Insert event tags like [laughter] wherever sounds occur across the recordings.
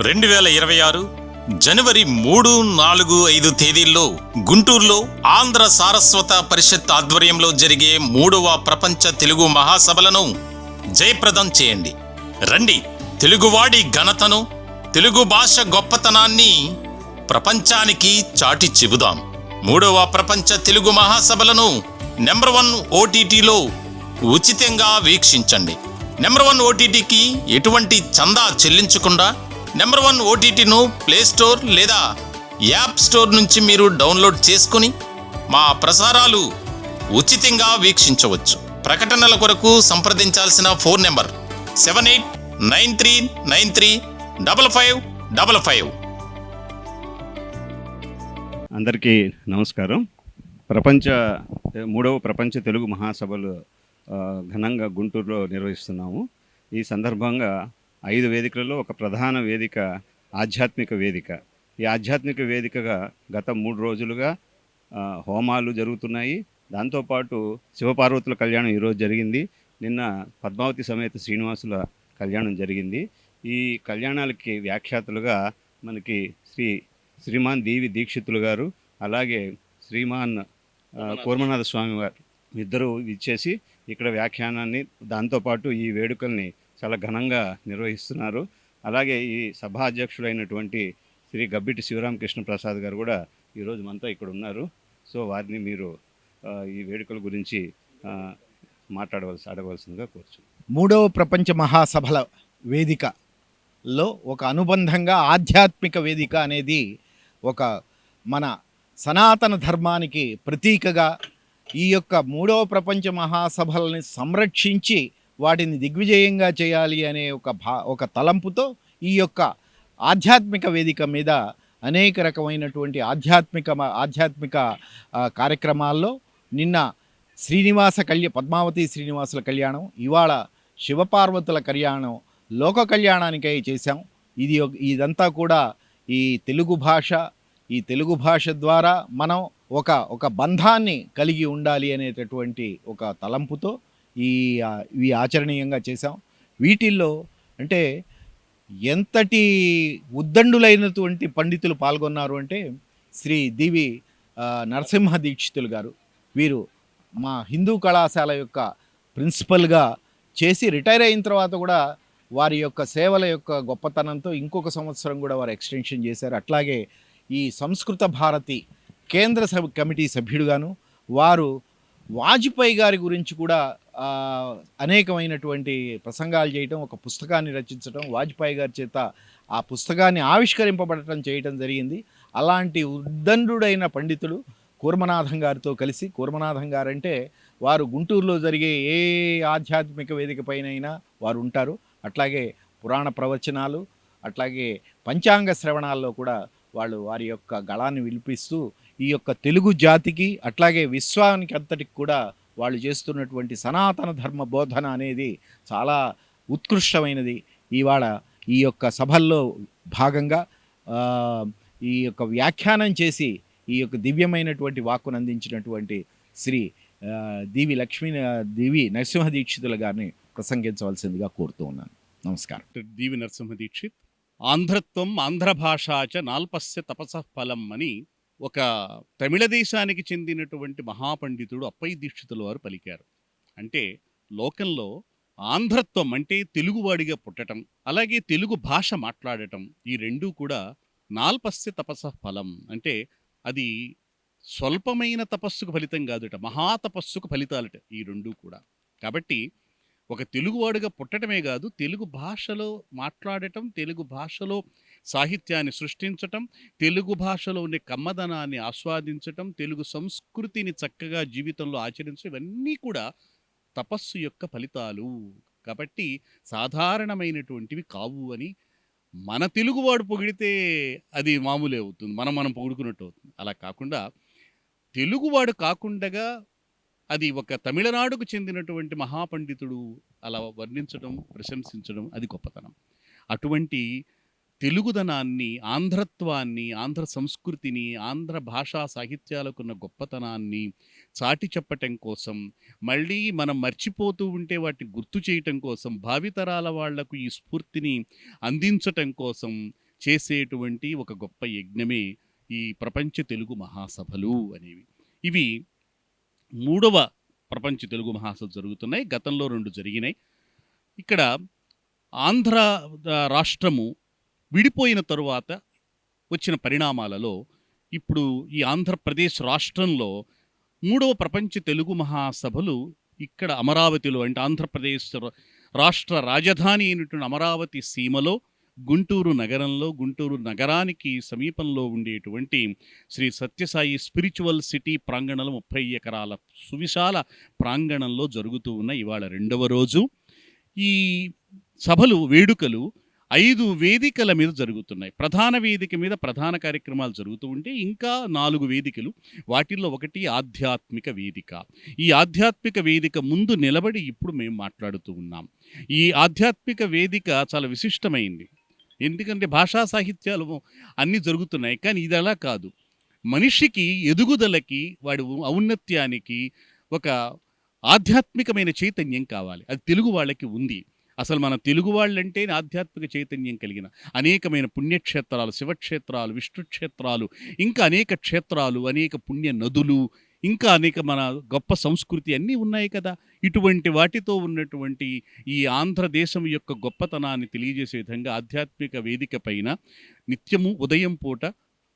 రెండు వేల ఇరవై ఆరు జనవరి మూడు నాలుగు ఐదు తేదీల్లో గుంటూరులో ఆంధ్ర సారస్వత పరిషత్ ఆధ్వర్యంలో జరిగే మూడవ ప్రపంచ తెలుగు మహాసభలను జయప్రదం చేయండి. రండి తెలుగువాడి ఘనతను తెలుగు భాష గొప్పతనాన్ని ప్రపంచానికి చాటి చెబుదాం. మూడవ ప్రపంచ తెలుగు మహాసభలను నెంబర్ వన్ ఓటీటీలో ఉచితంగా వీక్షించండి. నెంబర్ వన్ ఓటీటీకి ఎటువంటి చందా చెల్లించకుండా నెంబర్ వన్ ఓటీటీను ప్లే స్టోర్ లేదా యాప్ స్టోర్ నుంచి మీరు డౌన్లోడ్ చేసుకుని మా ప్రసారాలు ఉచితంగా వీక్షించవచ్చు. ప్రకటనల కొరకు సంప్రదించాల్సిన phone number seven eight nine three nine three double five double five. అందరికీ నమస్కారం. ప్రపంచ మూడవ ప్రపంచ తెలుగు మహాసభలు ఘనంగా గుంటూరులో నిర్వహిస్తున్నాము. ఈ సందర్భంగా ఐదు వేదికలలో ఒక ప్రధాన వేదిక ఆధ్యాత్మిక వేదిక. ఈ ఆధ్యాత్మిక వేదికగా గత మూడు రోజులుగా హోమాలు జరుగుతున్నాయి. దాంతోపాటు శివపార్వతుల కళ్యాణం ఈరోజు జరిగింది. నిన్న పద్మావతి సమేత శ్రీనివాసుల కళ్యాణం జరిగింది. ఈ కళ్యాణాలకి వ్యాఖ్యాతలుగా మనకి శ్రీ శ్రీమాన్ దేవి దీక్షితులు గారు అలాగే శ్రీమాన్ కూర్మనాథ స్వామి వారు ఇద్దరు ఇచ్చేసి ఇక్కడ వ్యాఖ్యానాన్ని దాంతోపాటు ఈ వేడుకల్ని చాలా ఘనంగా నిర్వహిస్తున్నారు. అలాగే ఈ సభాధ్యక్షుడైనటువంటి శ్రీ గబ్బిటి శివరామకృష్ణ ప్రసాద్ గారు కూడా ఈరోజు మనతో ఇక్కడ ఉన్నారు. సో వారిని మీరు ఈ వేడుకల గురించి మాట్లాడవలసి అడగవలసిందిగా కోరుచున్నాను. మూడవ ప్రపంచ మహాసభల వేదికలో ఒక అనుబంధంగా ఆధ్యాత్మిక వేదిక అనేది ఒక మన సనాతన ధర్మానికి ప్రతీకగా ఈ యొక్క మూడవ ప్రపంచ మహాసభలని సంరక్షించి వాటిని దిగ్విజయంగా చేయాలి అనే ఒక భా ఒక తలంపుతో ఈ యొక్క ఆధ్యాత్మిక వేదిక మీద అనేక రకమైనటువంటి ఆధ్యాత్మిక ఆధ్యాత్మిక కార్యక్రమాల్లో నిన్న శ్రీనివాస కళ్య పద్మావతి శ్రీనివాసుల కళ్యాణం ఇవాళ శివపార్వతుల కళ్యాణం లోక కళ్యాణానికై చేశాం. ఇది ఇదంతా కూడా ఈ తెలుగు భాష ఈ తెలుగు భాష ద్వారా మనం ఒక ఒక బంధాన్ని కలిగి ఉండాలి అనేటటువంటి ఒక తలంపుతో ఈ ఇవి ఆచరణీయంగా చేశాం. వీటిల్లో అంటే ఎంతటి ఉద్దండులైనటువంటి పండితులు పాల్గొన్నారు అంటే శ్రీ దివి నరసింహ దీక్షితులు గారు. వీరు మా హిందూ కళాశాల యొక్క ప్రిన్సిపల్గా చేసి రిటైర్ అయిన తర్వాత కూడా వారి యొక్క సేవల యొక్క గొప్పతనంతో ఇంకొక సంవత్సరం కూడా వారు ఎక్స్టెన్షన్ చేశారు. అట్లాగే ఈ సంస్కృత భారతి కేంద్ర సభ కమిటీ సభ్యుడుగాను వారు వాజ్పేయి గారి గురించి కూడా అనేకమైనటువంటి ప్రసంగాలు చేయటం ఒక పుస్తకాన్ని రచించడం వాజ్పేయి గారి చేత ఆ పుస్తకాన్ని ఆవిష్కరింపబడటం చేయటం జరిగింది. అలాంటి ఉద్దండుడైన పండితుడు కూర్మనాథం గారితో కలిసి కూర్మనాథం గారంటే వారు గుంటూరులో జరిగే ఏ ఆధ్యాత్మిక వేదికపైనైనా వారు ఉంటారు. అట్లాగే పురాణ ప్రవచనాలు అట్లాగే పంచాంగ శ్రవణాల్లో కూడా వాళ్ళు వారి యొక్క గళాన్ని విలిపిస్తూ ఈ యొక్క తెలుగు జాతికి అట్లాగే విశ్వానికి అంతటికి కూడా వాళ్ళు చేస్తున్నటువంటి సనాతన ధర్మ బోధన అనేది చాలా ఉత్కృష్టమైనది. ఇవాళ ఈ యొక్క సభల్లో భాగంగా ఈ యొక్క వ్యాఖ్యానం చేసి ఈ యొక్క దివ్యమైనటువంటి వాక్కును అందించినటువంటి శ్రీ దివి లక్ష్మీ దివి నరసింహ దీక్షితుల గారిని ప్రసంగించవలసిందిగా కోరుతూ ఉన్నాను. నమస్కారం. దీవి నరసింహ దీక్షిత్ ఆంధ్రత్వం ఆంధ్ర భాషాచ నాల్పస్య తపస ఫలం అని ఒక తమిళ దేశానికి చెందినటువంటి మహాపండితుడు అప్పయ్య దీక్షితుల వారు పలికారు. అంటే లోకంలో ఆంధ్రత్వం అంటే తెలుగువాడిగా పుట్టటం అలాగే తెలుగు భాష మాట్లాడటం ఈ రెండూ కూడా నాల్పస్య తపస్స ఫలం. అంటే అది స్వల్పమైన తపస్సుకు ఫలితం కాదుట మహాతపస్సుకు ఫలితాలట ఈ రెండూ కూడా. కాబట్టి ఒక తెలుగువాడుగా పుట్టడమే కాదు తెలుగు భాషలో మాట్లాడటం తెలుగు భాషలో సాహిత్యాన్ని సృష్టించటం తెలుగు భాషలో ఉండే కమ్మదనాన్ని ఆస్వాదించటం తెలుగు సంస్కృతిని చక్కగా జీవితంలో ఆచరించడం ఇవన్నీ కూడా తపస్సు యొక్క ఫలితాలు. కాబట్టి సాధారణమైనటువంటివి కావు అని మన తెలుగువాడు పొగిడితే అది మామూలే అవుతుంది. మనం మనం పొగుడుకున్నట్టు అవుతుంది. అలా కాకుండా తెలుగువాడు కాకుండగా అది ఒక తమిళనాడుకు చెందినటువంటి మహాపండితుడు అలా వర్ణించడం ప్రశంసించడం అది గొప్పతనం. అటువంటి తెలుగుదనాన్ని ఆంధ్రత్వాన్ని ఆంధ్ర సంస్కృతిని ఆంధ్ర భాషా సాహిత్యాలకున్న గొప్పతనాన్ని చాటి చెప్పటం కోసం మళ్ళీ మనం మర్చిపోతూ ఉంటే వాటిని గుర్తు చేయటం కోసం భావితరాల వాళ్ళకు ఈ స్ఫూర్తిని అందించటం కోసం చేసేటువంటి ఒక గొప్ప యజ్ఞమే ఈ ప్రపంచ తెలుగు మహాసభలు అనేవి. ఇవి మూడవ ప్రపంచ తెలుగు మహాసభ జరుగుతున్నాయి. గతంలో రెండు జరిగినాయి. ఇక్కడ ఆంధ్ర రాష్ట్రము విడిపోయిన తరువాత వచ్చిన పరిణామాలలో ఇప్పుడు ఈ ఆంధ్రప్రదేశ్ రాష్ట్రంలో మూడవ ప్రపంచ తెలుగు మహాసభలు ఇక్కడ అమరావతిలో అంటే ఆంధ్రప్రదేశ్ రాష్ట్ర రాజధాని అయినటువంటి అమరావతి సీమలో గుంటూరు నగరంలో గుంటూరు నగరానికి సమీపంలో ఉండేటువంటి శ్రీ సత్యసాయి స్పిరిచువల్ సిటీ ప్రాంగణంలో ముప్పై ఎకరాల సువిశాల ప్రాంగణంలో జరుగుతూ ఉన్న ఇవాళ రెండవ రోజు. ఈ సభలు వేడుకలు ఐదు వేదికల మీద జరుగుతున్నాయి. ప్రధాన వేదిక మీద ప్రధాన కార్యక్రమాలు జరుగుతూ ఉంటే ఇంకా నాలుగు వేదికలు వాటిల్లో ఒకటి ఆధ్యాత్మిక వేదిక. ఈ ఆధ్యాత్మిక వేదిక ముందు నిలబడి ఇప్పుడు మేము మాట్లాడుతూ ఉన్నాం. ఈ ఆధ్యాత్మిక వేదిక చాలా విశిష్టమైంది. ఎందుకంటే భాషా సాహిత్యాలు అన్నీ జరుగుతున్నాయి కానీ ఇది అలా కాదు. మనిషికి ఎదుగుదలకి వాడి ఔన్నత్యానికి ఒక ఆధ్యాత్మికమైన చైతన్యం కావాలి. అది తెలుగు వాళ్ళకి ఉంది. అసలు మన తెలుగు వాళ్ళంటే ఆధ్యాత్మిక చైతన్యం కలిగిన అనేకమైన పుణ్యక్షేత్రాలు శివక్షేత్రాలు విష్ణుక్షేత్రాలు ఇంకా అనేక క్షేత్రాలు అనేక పుణ్య నదులు ఇంకా అనేక మన గొప్ప సంస్కృతి అన్నీ ఉన్నాయి కదా. ఇటువంటి వాటితో ఉన్నటువంటి ఈ ఆంధ్రదేశం యొక్క గొప్పతనాన్ని తెలియజేసే విధంగా ఆధ్యాత్మిక వేదిక పైన నిత్యము ఉదయం పూట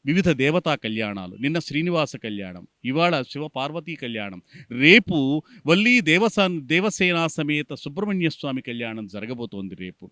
వివిధ దేవతా కళ్యాణాలు నిన్న శ్రీనివాస కళ్యాణం ఇవాళ శివపార్వతీ కళ్యాణం రేపు వల్లీ దేవసా దేవసేనా సమేత సుబ్రహ్మణ్య స్వామి కళ్యాణం జరగబోతోంది రేపు.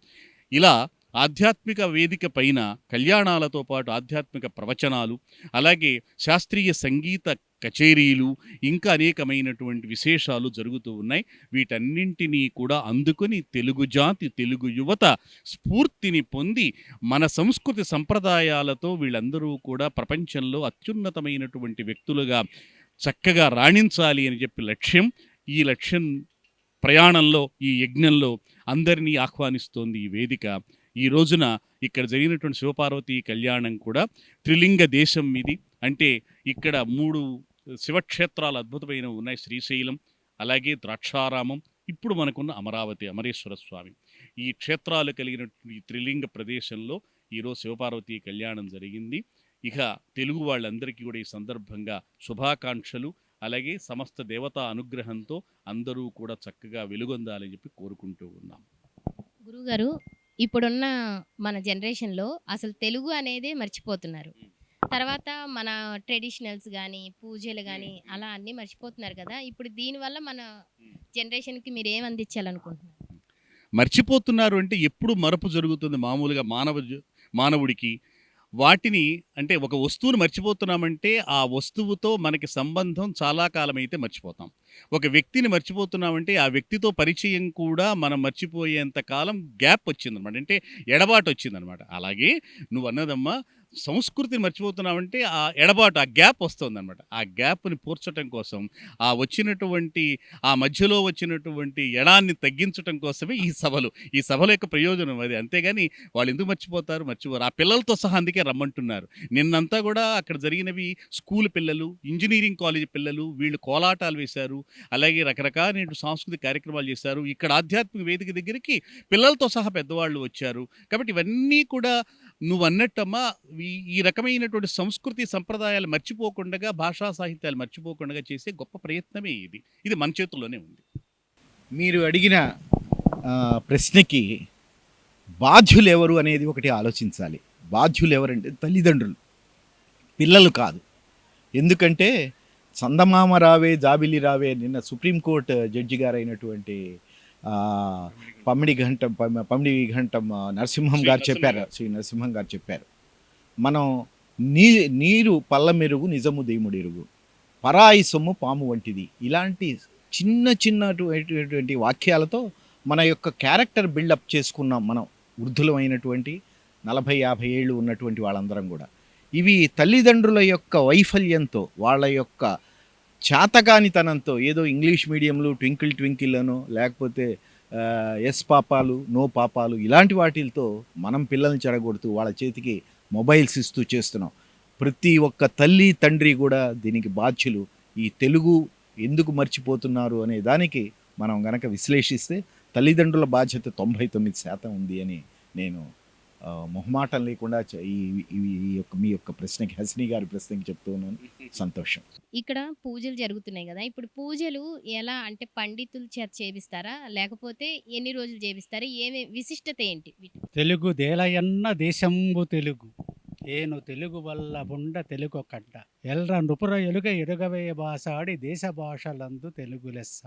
ఇలా ఆధ్యాత్మిక వేదిక పైన కళ్యాణాలతో పాటు ఆధ్యాత్మిక ప్రవచనాలు అలాగే శాస్త్రీయ సంగీత కచేరీలు ఇంకా అనేకమైనటువంటి విశేషాలు జరుగుతూ ఉన్నాయి. వీటన్నింటినీ కూడా అందుకొని తెలుగు జాతి తెలుగు యువత స్ఫూర్తిని పొంది మన సంస్కృతి సంప్రదాయాలతో వీళ్ళందరూ కూడా ప్రపంచంలో అత్యున్నతమైనటువంటి వ్యక్తులుగా చక్కగా రాణించాలి అని చెప్పి లక్ష్యం. ఈ లక్ష్యం ప్రయాణంలో ఈ యజ్ఞంలో అందరినీ ఆహ్వానిస్తోంది ఈ వేదిక. ఈ రోజున ఇక్కడ జరిగినటువంటి శివపార్వతి కళ్యాణం కూడా త్రిలింగ దేశం ఇది అంటే ఇక్కడ మూడు శివక్షేత్రాలు అద్భుతమైనవి ఉన్నాయి. శ్రీశైలం అలాగే ద్రాక్షారామం ఇప్పుడు మనకున్న అమరావతి అమరేశ్వర స్వామి. ఈ క్షేత్రాలు కలిగిన ఈ త్రిలింగ ప్రదేశంలో ఈరోజు శివపార్వతి కళ్యాణం జరిగింది. ఇక తెలుగు వాళ్ళందరికీ కూడా ఈ సందర్భంగా శుభాకాంక్షలు. అలాగే సమస్త దేవతా అనుగ్రహంతో అందరూ కూడా చక్కగా వెలుగొందాలని చెప్పి కోరుకుంటూ ఉన్నాం. గురుగారు ఇప్పుడున్న మన జనరేషన్లో అసలు తెలుగు అనేదే మర్చిపోతున్నారు. తర్వాత మన ట్రెడిషనల్స్ కానీ పూజలు కానీ అలా అన్నీ మర్చిపోతున్నారు కదా! ఇప్పుడు దీనివల్ల మన జనరేషన్కి మీరు ఏం అందించాలనుకుంటున్నారు? మర్చిపోతున్నారు అంటే ఎప్పుడు మరపు జరుగుతుంది మామూలుగా మానవ మానవుడికి? వాటిని అంటే ఒక వస్తువును మర్చిపోతున్నామంటే ఆ వస్తువుతో మనకి సంబంధం చాలా కాలం అయితే మర్చిపోతాం. ఒక వ్యక్తిని మర్చిపోతున్నామంటే ఆ వ్యక్తితో పరిచయం కూడా మనం మర్చిపోయేంత కాలం గ్యాప్ వచ్చిందనమాట. అంటే ఎడబాటు వచ్చిందనమాట. అలాగే నువ్వు అన్నదమ్మా సంస్కృతిని మర్చిపోతున్నామంటే ఆ ఎడబాటు ఆ గ్యాప్ వస్తుంది అనమాట ఆ గ్యాప్ని పూడ్చటం కోసం ఆ వచ్చినటువంటి ఆ మధ్యలో వచ్చినటువంటి ఎడాన్ని తగ్గించటం కోసమే ఈ సభలు. ఈ సభల యొక్క ప్రయోజనం అది. అంతేగాని వాళ్ళు ఎందుకు మర్చిపోతారు? మర్చిపోరు. ఆ పిల్లలతో సహా అందుకే రమ్మంటున్నారు. నిన్నంతా కూడా అక్కడ జరిగినవి స్కూల్ పిల్లలు ఇంజనీరింగ్ కాలేజ్ పిల్లలు వీళ్ళు కోలాటాలు వేశారు. అలాగే రకరకాల సాంస్కృతిక కార్యక్రమాలు చేశారు. ఇక్కడ ఆధ్యాత్మిక వేదిక దగ్గరికి పిల్లలతో సహా పెద్దవాళ్ళు వచ్చారు. కాబట్టి ఇవన్నీ కూడా నువ్వు అన్నట్టమ్మా ఈ రకమైనటువంటి సంస్కృతి సంప్రదాయాలు మర్చిపోకుండా భాషా సాహిత్యాలు మర్చిపోకుండా చేసే గొప్ప ప్రయత్నమే ఇది. ఇది మన చేతుల్లోనే ఉంది. మీరు అడిగిన ప్రశ్నకి బాధ్యులు ఎవరు అనేది ఒకటి ఆలోచించాలి. బాధ్యులు ఎవరంటే తల్లిదండ్రులు. పిల్లలు కాదు. ఎందుకంటే చందమామ రావే జాబిలి రావే నిన్న సుప్రీంకోర్టు జడ్జి గారైనటువంటి ఆ, పమ్మిడి ఘంటం పమ్- పమ్మిడి ఘంటం నరసింహం గారు చెప్పారు. శ్రీ నరసింహం గారు చెప్పారు. మనం నీ నీరు పల్ల మెరుగు నిజము దేముడెరుగు పరాయి సొమ్ము పాము వంటిది. ఇలాంటి చిన్న చిన్నటువంటి వాక్యాలతో మన యొక్క క్యారెక్టర్ బిల్డప్ చేసుకున్నాం మనం. వృద్ధులమైనటువంటి నలభై యాభై ఏళ్ళు ఉన్నటువంటి వాళ్ళందరం కూడా. ఇవి తల్లిదండ్రుల యొక్క వైఫల్యంతో వాళ్ళ యొక్క చేతకానితనంతో ఏదో ఇంగ్లీష్ మీడియంలు ట్వింకిల్ ట్వింకిల్ అనో లేకపోతే ఎస్ పాపాలు నో పాపాలు ఇలాంటి వాటిలతో మనం పిల్లల్ని చెడగొడుతూ వాళ్ళ చేతికి మొబైల్స్ ఇస్తూ చేస్తున్నాం. ప్రతి ఒక్క తల్లి తండ్రి కూడా దీనికి బాధ్యులు. ఈ తెలుగు ఎందుకు మర్చిపోతున్నారు అనే దానికి మనం గనక విశ్లేషిస్తే తల్లిదండ్రుల బాధ్యత తొంభై తొమ్మిది శాతం ఉంది అని నేను మొహమాటం లేకుండా చ- ఈ యొక్క మీ యొక్క ప్రశ్నకి హసిని గారి ప్రశ్నకి చెప్తూ ఉన్నాను. [laughs] సంతోషం. ఇక్కడ పూజలు జరుగుతున్నాయి కదా. ఇప్పుడు పూజలు ఎలా అంటే పండితుల చేత చేపిస్తారా? లేకపోతే ఎన్ని రోజులు చేపిస్తారా? ఏమి విశిష్టత ఏంటి? తెలుగు దేలయన్న దేశంబు తెలుగు. ఏను తెలుగు వల్ల బుండ తెలుగు కడ్డ ఎల్ర నృపుర ఎలుగ ఎరుగవే భాషాడి దేశ భాషలందు తెలుగు లెస్స.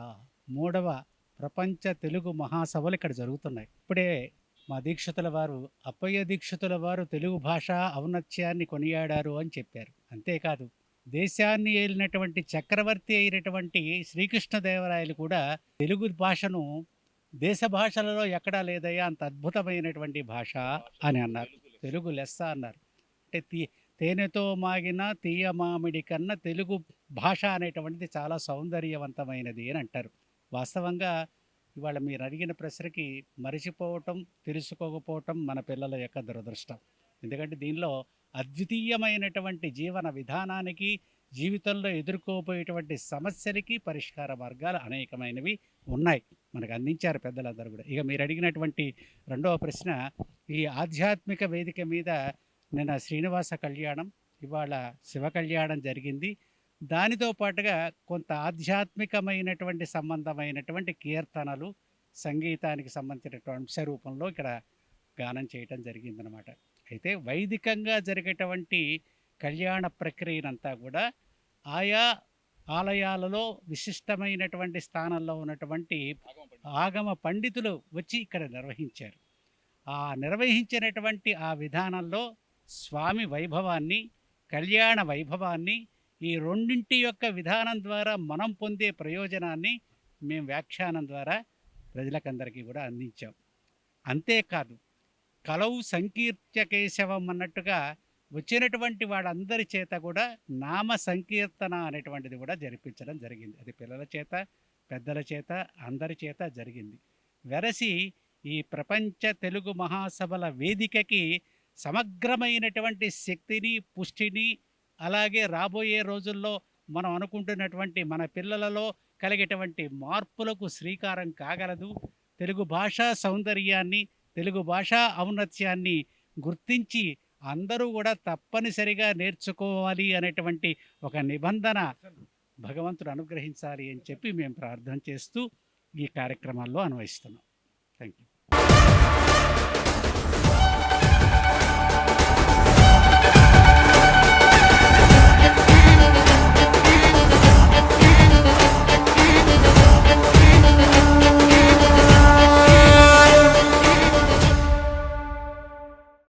మూడవ ప్రపంచ తెలుగు మహాసభలు ఇక్కడ జరుగుతున్నాయి. ఇప్పుడే మా దీక్షితుల వారు అప్పయ్య దీక్షితుల వారు తెలుగు భాష ఔన్నత్యాన్ని కొనియాడారు అని చెప్పారు. అంతేకాదు దేశాన్ని ఏలినటువంటి చక్రవర్తి అయినటువంటి శ్రీకృష్ణదేవరాయలు కూడా తెలుగు భాషను దేశ భాషలలో ఎక్కడా లేదయ్యా అంత అద్భుతమైనటువంటి భాష అని అన్నారు. తెలుగు లెస్స అన్నారు. అంటే తీ తేనెతో మాగిన తీయ మామిడి కన్నా తెలుగు భాష అనేటువంటిది చాలా సౌందర్యవంతమైనది అని అంటారు. వాస్తవంగా ఇవాళ మీరు అడిగిన ప్రశ్నకి మరిచిపోవటం తెలుసుకోకపోవటం మన పిల్లల యొక్క దురదృష్టం. ఎందుకంటే దీనిలో అద్వితీయమైనటువంటి జీవన విధానానికి జీవితంలో ఎదుర్కోబోయేటువంటి సమస్యలకి పరిష్కార మార్గాలు అనేకమైనవి ఉన్నాయి. మనకు అందించారు పెద్దలందరూ కూడా. ఇక మీరు అడిగినటువంటి రెండవ ప్రశ్న ఈ ఆధ్యాత్మిక వేదిక మీద నిన్న శ్రీనివాస కళ్యాణం ఇవాళ శివ కళ్యాణం జరిగింది. దానితో పాటుగా కొంత ఆధ్యాత్మికమైనటువంటి సంబంధమైనటువంటి కీర్తనలు సంగీతానికి సంబంధించినటువంటి స్వరూపంలో రూపంలో ఇక్కడ గానం చేయటం జరిగిందనమాట అయితే వైదికంగా జరిగేటువంటి కళ్యాణ ప్రక్రియనంతా కూడా ఆయా ఆలయాలలో విశిష్టమైనటువంటి స్థానంలో ఉన్నటువంటి ఆగమ పండితులు వచ్చి ఇక్కడ నిర్వహించారు. ఆ నిర్వహించినటువంటి ఆ విధానంలో స్వామి వైభవాన్ని కళ్యాణ వైభవాన్ని ఈ రెండింటి యొక్క విధానం ద్వారా మనం పొందే ప్రయోజనాన్ని మేము వ్యాఖ్యానం ద్వారా ప్రజలకందరికీ కూడా అందించాం. అంతేకాదు కలవు సంకీర్త్య కేశవం అన్నట్టుగా వచ్చినటువంటి వాళ్ళందరి చేత కూడా నామ సంకీర్తన అనేటువంటిది కూడా జరిపించడం జరిగింది. అది పిల్లల చేత పెద్దల చేత అందరి చేత జరిగింది. వెరసి ఈ ప్రపంచ తెలుగు మహాసభల వేదికకి సమగ్రమైనటువంటి శక్తిని పుష్టిని అలాగే రాబోయే రోజుల్లో మనం అనుకుంటున్నటువంటి మన పిల్లలలో కలిగేటువంటి మార్పులకు శ్రీకారం కాగలదు. తెలుగు భాషా సౌందర్యాన్ని తెలుగు భాషా ఔన్నత్యాన్ని గుర్తించి అందరూ కూడా తప్పనిసరిగా నేర్చుకోవాలి అనేటువంటి ఒక నిబంధన భగవంతుడు అనుగ్రహించాలి అని చెప్పి మేము ప్రార్థన చేస్తూ ఈ కార్యక్రమాల్లో అన్వయిస్తున్నాం. Thank you